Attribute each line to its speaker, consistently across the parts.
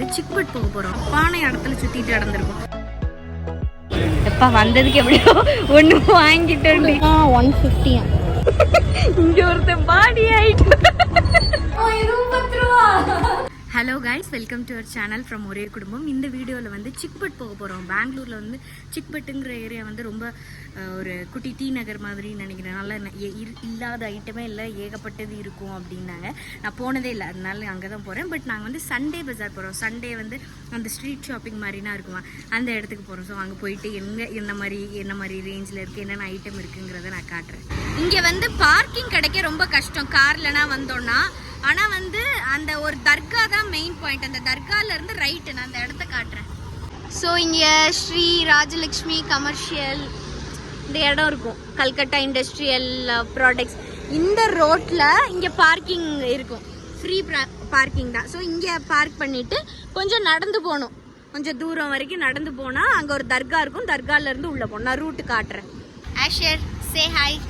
Speaker 1: வந்து சிக்பட் போக போறோம். பானை இடத்துல சுத்திட்டு நடந்திருக்கோம். எப்பா வந்ததுக்கு எப்படியோ ஒண்ணு வாங்கிட்டோம் ஒன் ஃபிஃப்டியா இங்க ஒருத்தன் பாடி ஆயிட்டு. Hello guys welcome to our channel from ஒரே குடும்பம் இந்த வீடியோவில் வந்து சிக்பட் போக போகிறோம் பெங்களூரில் வந்து சிக்பட்டுங்கிற ஏரியா வந்து ரொம்ப ஒரு குட்டி டி நகர் மாதிரி நினைக்கிறேன். நல்லா இல்லாத ஐட்டமே இல்லை ஏகப்பட்டது இருக்கும் அப்படின்னாங்க. நான் போனதே இல்லை அதனால அங்கே தான் போகிறேன் பட் நாங்கள் வந்து சண்டே பஜார் போகிறோம் சண்டே வந்து அந்த ஸ்ட்ரீட் ஷாப்பிங் மாதிரினா இருக்குமா? அந்த இடத்துக்கு போகிறோம் ஸோ அங்கே போயிட்டு எங்கே என்ன மாதிரி என்ன மாதிரி ரேஞ்சில் இருக்குது என்னென்ன ஐட்டம் இருக்குங்கிறத நான் காட்டுறேன். இங்கே வந்து பார்க்கிங் கிடைக்க ரொம்ப கஷ்டம். கார்லனா வந்தோன்னா ஆனா வந்து அந்த ஒரு தர்கா தான் மெயின் பாயிண்ட் அந்த தர்கால இருந்து ரைட்டு நான் அந்த இடத்த காட்டுறேன். ஸோ இங்க ஸ்ரீ ராஜலக்ஷ்மி கமர்ஷியல் இந்த இடம் இருக்கும். கல்கட்டா இண்டஸ்ட்ரியல் ப்ராடக்ட்ஸ் இந்த ரோட்ல இங்க பார்க்கிங் இருக்கும். ஃப்ரீ பார்க்கிங் தான். ஸோ இங்க பார்க் பண்ணிட்டு கொஞ்சம் நடந்து போகணும். கொஞ்சம் தூரம் வரைக்கும் நடந்து போனா அங்க ஒரு தர்கா இருக்கும். தர்கால இருந்து உள்ள போகணும். நான் ரூட்டு காட்டுறேன். ஆஷர் சே ஹாய்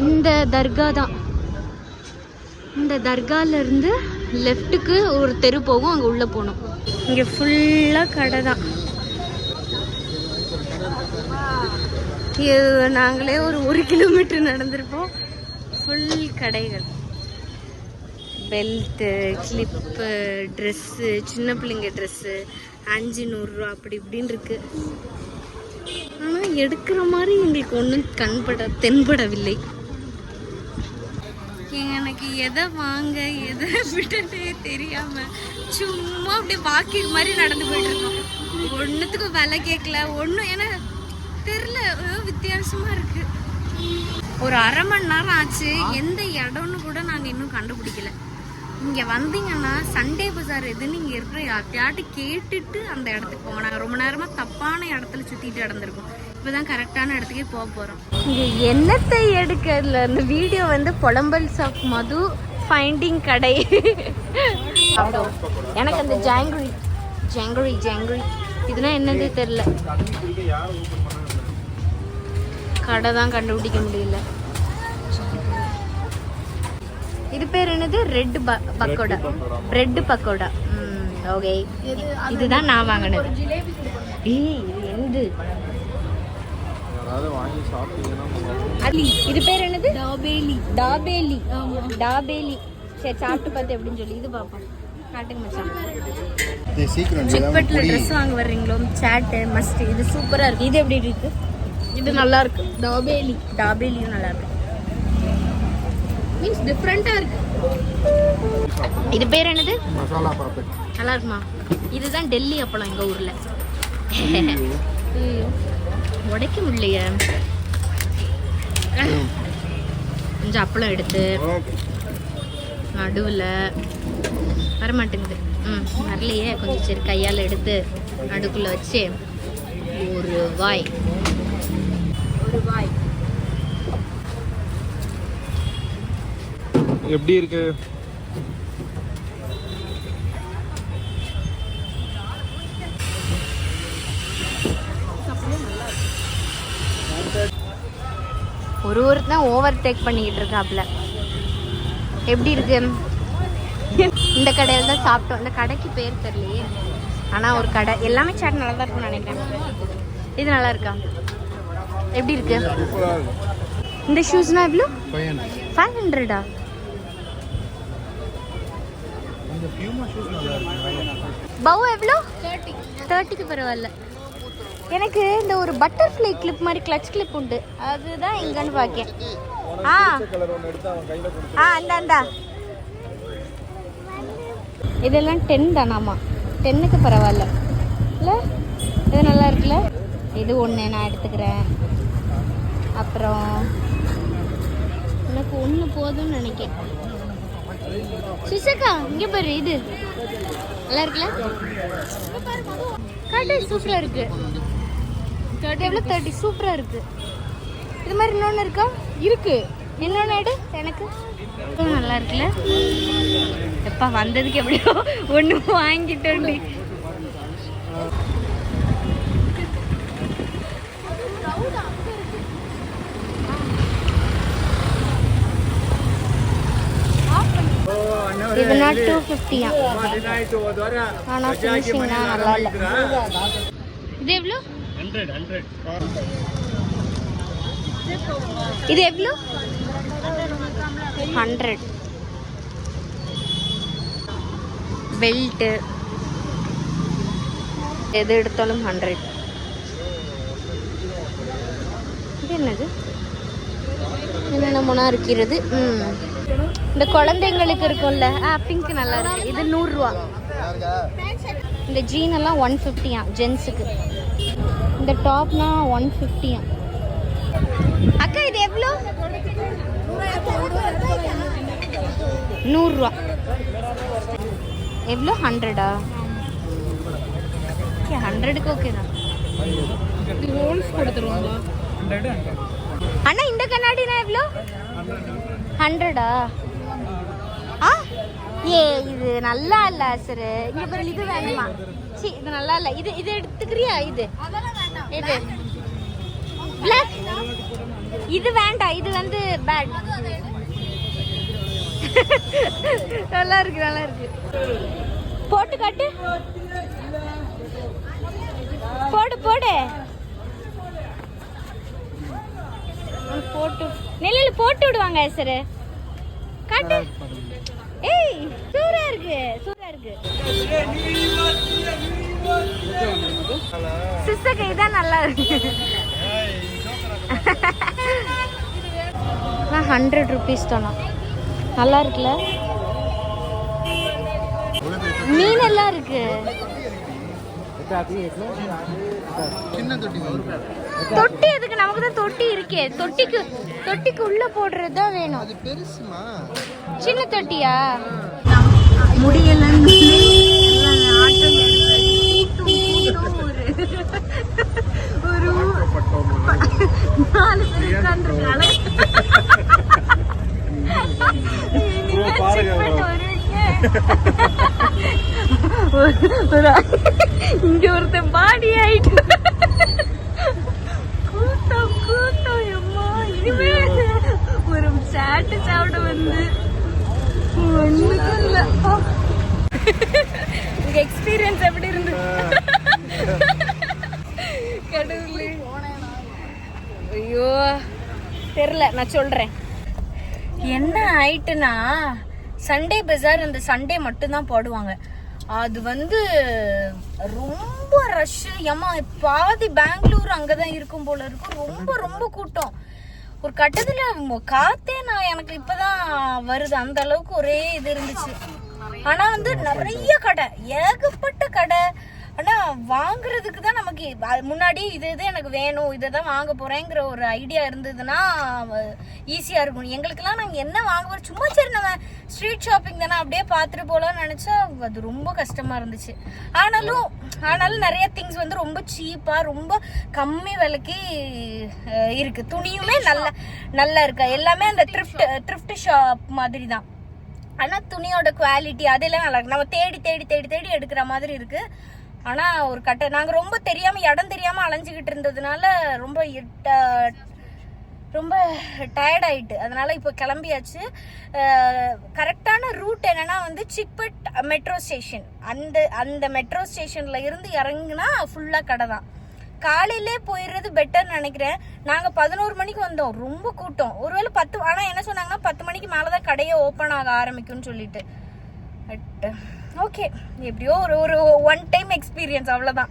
Speaker 1: இந்த தர்கா தான். இந்த தர்கால இருந்து லெஃப்ட்டுக்கு ஒரு தெரு போகும் அங்கே உள்ளே போகணும் இங்கே ஃபுல்லாக கடை தான். இது நாங்களே ஒரு ஒரு கிலோமீட்டர் நடந்திருப்போம். ஃபுல் கடைகள். பெல்ட்டு கிளிப்பு ட்ரெஸ்ஸு சின்ன பிள்ளைங்க ட்ரெஸ்ஸு அஞ்சு நூறுரூவா அப்படி இப்படின்னு இருக்குது ஆனால் எடுக்கிற மாதிரி எங்களுக்கு ஒன்றும் கண்பட தென்படவில்லை. எனக்கு எதை வாங்க எதை விட்டதே தெரியாம சும்மா அப்படியே வாக்கிங் மாதிரி நடந்து போயிட்டு இருக்கோம். ஒன்றுத்துக்கும் விலை கேட்கல ஒன்றும் ஏன்னா தெரில ஏதோ வித்தியாசமா இருக்கு. ஒரு அரை மணி நேரம் ஆச்சு. எந்த இடம்னு கூட நாங்கள் இன்னும் கண்டுபிடிக்கல. இங்க வந்தீங்கன்னா சண்டே பஜார் எதுன்னு இங்கே இருக்கிற யார்ட்டையாட்டு கேட்டுட்டு அந்த இடத்துக்கு போவோம் நாங்கள் ரொம்ப நேரமா தப்பான இடத்துல சுத்திட்டு நடந்திருக்கோம். இப்பதான் கரெக்டான இடத்துக்கே போக போறோம். இங்க என்னத்தை எடுக்கிறதுல இந்த வீடியோ வந்து புலம்பல்ஸ் ஆஃப் மது ஃபைண்டிங் கடை. எனக்கு அந்த ஜாங்குரி ஜாங்குரி ஜாங்குரி இதுனா என்னது தெரியல. கடை தான் கண்டுபிடிக்க முடியல. இது பேர் என்னது? Red pakoda. Bread pakoda okay இதுதான் நான் வாங்கினது. ஏய் இது என்னது இது பேர் என்னது? டாபேலி டாபேலி டாபேலி சரி சாப்பிட்டு பார்த்து எப்படின்னு சொல்லி. இது பார்ப்போம் காட்டுங்க மச்சான். செக்பட்டில் ட்ரெஸ் வாங்க வர்றீங்களோ? சாட்டு மஸ்ட் இது சூப்பராக இருக்கு. இது எப்படி இருக்கு? இது நல்லா இருக்கு. டாபேலி டாபேலியும் நல்லா இருக்கு. மீன்ஸ் டிஃப்ரெண்ட்டாக இருக்கு. இது பேர் என்னது?
Speaker 2: மசாலா பாப்பட்
Speaker 1: நல்லா இருக்குமா இதுதான் டெல்லி அப்பளம் எங்கள் ஊரில். உடைக்க முடியலையே. கொஞ்சம் அப்பளம் எடுத்து நடுவில் வரமாட்டேங்குது. ம் வரலையே. கொஞ்சம் சரி கையால் எடுத்து நடுக்குள்ளே வச்சு ஒரு வாய். ஒரு வாய்.
Speaker 2: எப்படி இருக்கு?
Speaker 1: ஒரு ஒருத்தன் ஓவர் டேக் பண்ணிக்கிட்டு இருக்காப்ல. எப்படி இருக்கு? இந்த கடையில் தான் சாப்பிட்டோம். இந்த கடைக்கு பேர் தெரியலையே. ஆனால் ஒரு கடை. எல்லாமே சாட் நல்லா தான் இருக்கும்னு நினைக்கிறேன். இது நல்லா இருக்கா? எப்படி இருக்கு? இந்த ஷூஸ்னா எவ்வளோ ஃபைவ் ஹண்ட்ரடா
Speaker 2: இந்த பியூமா ஷூஸ் நல்லா இருக்கு
Speaker 1: பவு எவ்வளோ தேர்ட்டி தேர்ட்டிக்கு பரவாயில்ல. எனக்கு இந்த ஒரு பட்டர்ஃப்ளை கிளிப் மாதிரி கிளச் கிளிப் உண்டு. அதுதான் எங்கன்னு பார்க்கேன் ஆ. ஆ அந்த அந்த. இதெல்லாம் டென் தானாமா. டென்னுக்கு பரவாயில்ல. இல்லை? இது நல்லா இருக்குல்ல? இது ஒன்று நான் எடுத்துக்கிறேன். அப்புறம் எனக்கு ஒன்று போதும்னு நினைக்கிறேன் சுசக்கா இங்கே பாரு இது. நல்லா இருக்குல்ல? கடை சூப்பராக இருக்கு. தேர்ட்டி எவ்வளோ தேர்ட்டி சூப்பராக இருக்கு. இது மாதிரி இன்னொன்று இருக்கா? இருக்கு. இன்னொன்று எடு எனக்கு. நல்லா இருக்குல்ல? எப்பா வந்ததுக்கு எப்படியோ ஒன்று வாங்கிட்டோண்டி இதுனா டூ ஃபிஃப்டியா ஆனால் ஃபினிஷிங்னா நல்லா இல்லை. இது எவ்வளோ இது எவ்வளோ ஹண்ட்ரட் பெல்ட்டு எது எடுத்தாலும் ஹண்ட்ரட் இது என்னது? என்னென்ன என்னென்னமோனா இருக்கிறது? ம். இந்த குழந்தைங்களுக்கு இருக்கும்ல ஆ பிங்க் நல்லா இருக்கு. இது நூறுரூவா. இந்த ஜீன் எல்லாம் ஒன் ஃபிஃப்டியா ஜென்ஸுக்கு இந்த டாப்னா ஒன் ஃபிஃப்டியா அக்கா இது எவ்வளோ? நூறுரூவா. எவ்வளோ? ஹண்ட்ரடா ஓகே ஹண்ட்ரடுக்கு ஓகே தான். அண்ணா இந்த கண்ணாடினா எவ்வளோ? ஹண்ட்ரடா ஏ இது நல்லா இல்ல சார் இங்க பாரு இது வேணுமா? சி இது நல்லா இல்ல. இது இது எடுத்துக்கிறியா இது? இது. பிளாக் இது வேண்டாம் இது வந்து பேட் நல்லா இருக்கு நல்லா இருக்கு. போட்டு காட்டு. போடு போடு. போட்டு நெல்லில போட்டு விடுவாங்க சார் காட்டு. ஏய் சூரா இருக்கு சூரா இருக்கு. சிஸ்டர் இதான் நல்லா இருக்கு. ஹண்ட்ரட் ருபீஸ் தானா நல்லா இருக்குல்ல? மீன் எல்லாம் இருக்கு.
Speaker 2: தொட்டி
Speaker 1: தொட்டி எதுக்கு? நமக்கு தான் தொட்டி இருக்கே. தொட்டிக்கு தொட்டிக்கு உள்ள போடுறது தான் வேணும்.
Speaker 2: அது பெருசுமா
Speaker 1: சின்ன தொட்டியா முடியலன்னு ஒரு நாலு பேர் உட்காந்துருக்காங்க இங்க ஒருத்தன் பாடி ஆயிட்டு கூட்டம் கூட்டம் எம்மா இனிமே ஒரு சாட்டு சாப்பிட வந்து உங்க எக்ஸ்பீரியன்ஸ் எப்படி இருந்து? கடவுளே. ஐயோ. தெரில நான் சொல்றேன். என்ன ஆயிட்டுனா சண்டே பஜார் அந்த சண்டே மட்டும்தான் போடுவாங்க. அது வந்து ரொம்ப ரஷ் ஏமா பாதி பெங்களூர் அங்கதான் இருக்கும் போல இருக்கும் ரொம்ப ரொம்ப கூட்டம். ஒரு கட்டத்துல காத்தே நான் எனக்கு இப்பதான் வருது. அந்த அளவுக்கு ஒரே இது இருந்துச்சு. ஆனா வந்து நிறைய கடை ஏகப்பட்ட கடை. ஆனா வாங்குறதுக்கு தான் நமக்கு முன்னாடி இது இது எனக்கு வேணும் இதை தான் வாங்க போறேங்கிற ஒரு ஐடியா இருந்ததுன்னா ஈஸியா இருக்கும். எங்களுக்கெல்லாம் நாங்க என்ன வாங்க போறோம் சும்மா சரி நம்ம ஸ்ட்ரீட் ஷாப்பிங் தானே அப்படியே பார்த்துட்டு போலாம்னு நினைச்சா அது ரொம்ப கஷ்டமா இருந்துச்சு. ஆனாலும் ஆனாலும் நிறைய திங்ஸ் வந்து ரொம்ப சீப்பா ரொம்ப கம்மி விலைக்கு அஹ், இருக்கு. துணியுமே நல்ல நல்லா இருக்கு? எல்லாமே அந்த த்ரிஃப்ட் த்ரிஃப்ட் ஷாப் மாதிரி தான். ஆனா துணியோட குவாலிட்டி அதெல்லாம் நல்லா இருக்கு. நம்ம தேடி தேடி தேடி தேடி எடுக்கிற மாதிரி இருக்கு. ஆனால் ஒரு கட்ட நாங்கள் ரொம்ப தெரியாமல் இடம் தெரியாமல் அலைஞ்சிக்கிட்டு இருந்ததுனால ரொம்ப ரொம்ப டயர்ட் ஆயிட்டு. அதனால இப்போ கிளம்பியாச்சு. கரெக்டான ரூட் என்னன்னா வந்து சிக்பட் மெட்ரோ ஸ்டேஷன் அந்த அந்த மெட்ரோ ஸ்டேஷன்ல இருந்து இறங்குனா ஃபுல்லா கடை தான். காலையிலே போயிடுறது பெட்டர்னு நினைக்கிறேன். நாங்கள் பதினோரு மணிக்கு வந்தோம். ரொம்ப கூட்டம். ஒருவேளை பத்து ஆனால் என்ன சொன்னாங்கன்னா பத்து மணிக்கு மேலே தான் கடையே ஓப்பன் ஆக ஆரம்பிக்கும்னு சொல்லிட்டு. பட் ஓகே எப்படியோ ஒரு ஒரு ஒன் டைம் எக்ஸ்பீரியன்ஸ் அவ்வளோதான்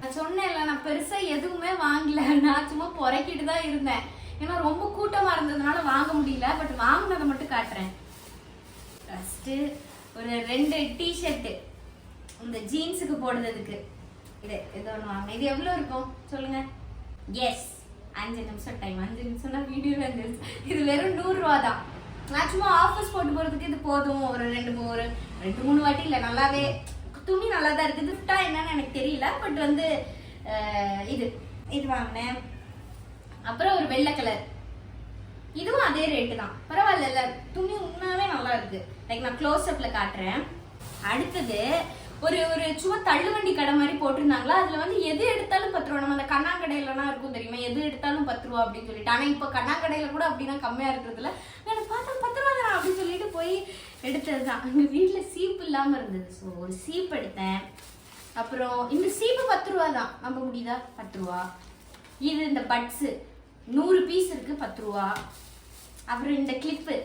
Speaker 3: நான் சொன்னேன்ல நான் பெருசாக எதுவுமே வாங்கல. நான் சும்மா புறக்கிட்டு தான் இருந்தேன். ஏன்னா ரொம்ப கூட்டமாக இருந்ததுனால வாங்க முடியல. பட் வாங்கினதை மட்டும் காட்டுறேன். ஃபஸ்ட்டு ஒரு ரெண்டு டிஷர்ட்டு இந்த ஜீன்ஸுக்கு போடுறதுக்கு. இது இது ஒன்று வாங்க இது எவ்வளோ இருக்கும்? சொல்லுங்க. எஸ் அஞ்சு நிமிஷம் டைம் அஞ்சு நிமிஷம்னா வீடியோவில் அஞ்சு இது வெறும் நூறுரூவா தான் நான் சும்மா ஆஃபீஸ் போட்டு போகிறதுக்கு இது போதும். ஒரு ரெண்டு மூணு. ஒரு ரெண்டு மூணு வாட்டி இல்லை நல்லாவே துணி நல்லா தான் இருக்குது. ஃபிட்டா என்னன்னு எனக்கு தெரியல பட் வந்து இது இது வாங்கினேன். அப்புறம் ஒரு வெள்ளை கலர் இதுவும் அதே ரேட்டு தான். பரவாயில்ல துணி உண்மையாவே நல்லா இருக்கு. லைக் நான் க்ளோஸ் அப்ல காட்டுறேன். அடுத்தது ஒரு ஒரு சும்மா தள்ளுவண்டி கடை மாதிரி போட்டிருந்தாங்களா? அதுல வந்து எது எடுத்தாலும் பத்து ரூபா நம்ம அந்த கண்ணாங்கடையிலலாம் இருக்கும் தெரியுமா? எது எடுத்தாலும் பத்து ரூபா அப்படின்னு சொல்லிட்டு. ஆனா இப்போ கண்ணாங்கடையில கூட அப்படின்னா கம்மியா இருக்கிறதுல எனக்கு பார்த்தா பத்து ரூபா தான் அப்படின்னு சொல்லிட்டு போய்
Speaker 1: எடுத்தது தான் எங்கள் வீட்டில் சீப்பு இல்லாமல் இருந்தது. ஸோ ஒரு சீப் எடுத்தேன். அப்புறம் இந்த சீப்பு பத்து ரூபா தான். நம்ப முடியுதா? பத்து ரூபா. இது இந்த பட்ஸு நூறு பீஸ் இருக்குது பத்து ரூபா. அப்புறம் இந்த கிளிப்பு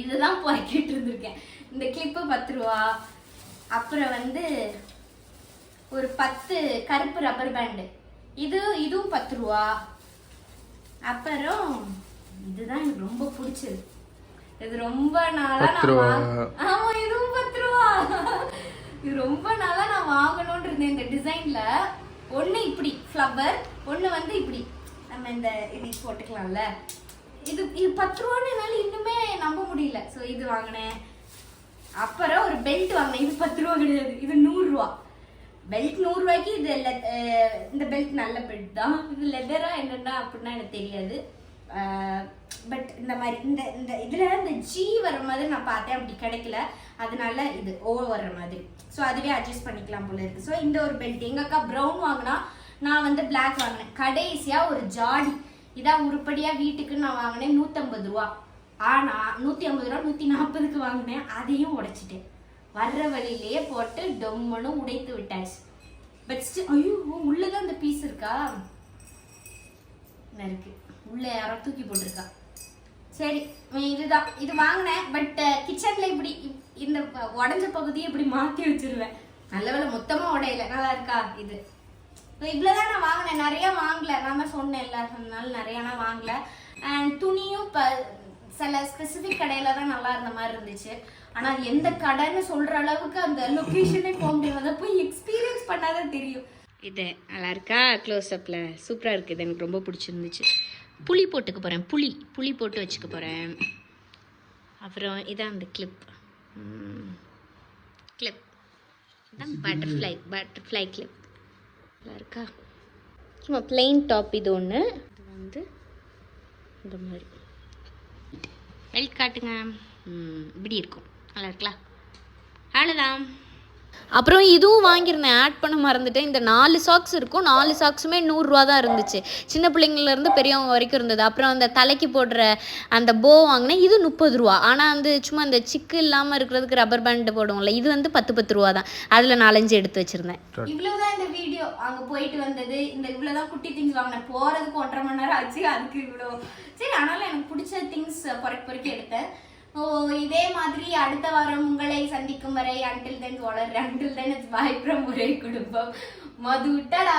Speaker 1: இதுதான் பொறுக்கிட்டு இருந்திருக்கேன். இந்த கிளிப்பு பத்து ரூபா. அப்புறம் வந்து ஒரு பத்து கருப்பு ரப்பர் பேண்டு இது இதுவும் பத்து ரூபா. அப்புறம் இதுதான் எனக்கு ரொம்ப பிடிச்சது. இது ரொம்ப நாளா ஆமா இதுவும் பத்து ரூபா. இது ரொம்ப நாளா நான் வாங்கணும்னு இருந்தேன் இந்த டிசைன்ல. ஒண்ணு இப்படி ஃப்ளவர் ஒண்ணு வந்து இப்படி. நம்ம இந்த இப்படி போட்டுக்கலாம்ல. இது இது பத்து ரூபான்னு என்னால இன்னுமே நம்ப முடியல. ஸோ இது வாங்கினேன். அப்புறம் ஒரு பெல்ட் வாங்கினேன். இது பத்து ரூபா கிடையாது. இது நூறு ரூபா. பெல்ட் நூறு ரூபாய்க்கு இது இந்த பெல்ட் நல்ல பெல்ட் தான். இது லெதரா என்னன்னா அப்படின்னா எனக்கு தெரியாது. பட் இந்த மாதிரி இந்த இந்த இதில் இந்த ஜி வர மாதிரி நான் பார்த்தேன் அப்படி கிடைக்கல. அதனால இது ஓ வர்ற மாதிரி. ஸோ அதுவே அட்ஜஸ்ட் பண்ணிக்கலாம் போல இருக்கு. ஸோ இந்த ஒரு பெல்ட் எங்கள் அக்கா ப்ரௌன் வாங்கினா நான் வந்து பிளாக் வாங்கினேன். கடைசியாக ஒரு ஜாடி இதான் உருப்படியாக வீட்டுக்கு நான் வாங்கினேன் நூற்றம்பது ரூபா. ஆனால் நூற்றி ஐம்பது ரூபா நூற்றி நாற்பதுக்கு வாங்கினேன். அதையும் உடைச்சிட்டேன். வர்ற வழியிலேயே போட்டு டொம்மனும் உடைத்து விட்டாச்சு. பட் ஸ்டில் ஐயோ உள்ளதான் அந்த பீஸ் இருக்கா? என்ன இருக்கு? உள்ள யாரோ தூக்கி போட்டிருக்கா. சரி இதுதான். இது வாங்கினேன் பட் கிச்சன்ல இப்படி இந்த உடஞ்ச பகுதியை இப்படி மாத்தி வச்சிருவேன். நல்ல வேலை மொத்தமா உடையல. நல்லா இருக்கா இது? இவ்வளோதான் இவ்வளவுதான் நான் வாங்கினேன். நிறைய வாங்கல. நான் தான் சொன்னேன்ல நிறையா நிறைய நான் வாங்கல. அண்ட் துணியும் இப்போ சில ஸ்பெசிஃபிக் கடையில தான் நல்லா இருந்த மாதிரி இருந்துச்சு. ஆனா எந்த கடைன்னு சொல்ற அளவுக்கு அந்த லொக்கேஷனே போக முடியாது போய் எக்ஸ்பீரியன்ஸ் பண்ணாதான் தெரியும்.
Speaker 4: இது நல்லா இருக்கா? க்ளோஸ்அப்பில் சூப்பராக இருக்குது இது எனக்கு ரொம்ப பிடிச்சிருந்துச்சு. புளி போட்டுக்க போகிறேன் புளி. புளி போட்டு வச்சுக்க போகிறேன் அப்புறம் இதான் அந்த கிளிப் கிளிப் இதான் பட்டர்ஃப்ளை பட்டர்ஃப்ளை கிளிப் நல்லா இருக்கா? சும்மா பிளெயின் டாப் இது ஒன்று இது வந்து இந்த மாதிரி. பெல்ட் காட்டுங்க இப்படி இருக்கும். நல்லா இருக்கலாம் அவ்வளோதான் அப்புறம் இதுவும் வாங்கியிருந்தேன். ஆட் பண்ண மறந்துட்டேன். இந்த நாலு சாக்ஸ் இருக்கும். நாலு சாக்ஸுமே நூறுரூவா தான் இருந்துச்சு. சின்ன பிள்ளைங்கள்லேருந்து பெரியவங்க வரைக்கும் இருந்தது. அப்புறம் அந்த தலைக்கு போடுற அந்த போ வாங்கினேன் இது முப்பது ரூபா ஆனால் வந்து சும்மா அந்த சிக்கு இல்லாமல் இருக்கிறதுக்கு ரப்பர் பேண்ட் போடுவோம்ல இது வந்து பத்து பத்து ரூபா தான். அதில் நாலஞ்சு எடுத்து வச்சுருந்தேன்.
Speaker 1: இவ்வளோதான் இந்த வீடியோ அங்கே போயிட்டு வந்தது. இந்த இவ்வளோதான் குட்டி திங்ஸ் வாங்கினேன். போகிறதுக்கு ஒன்றரை மணி நேரம் ஆச்சு. அதுக்கு இவ்வளோ சரி ஆனாலும் எனக்கு பிடிச்ச திங்ஸ் பொறுக்கி பொறுக்கி எடுத்தேன். இதே மாதிரி அடுத்த வாரம் உங்களை சந்திக்கும் வரை அண்டில் தென் வளர் until then it's bye from ஒரே குடும்பம். மது டடா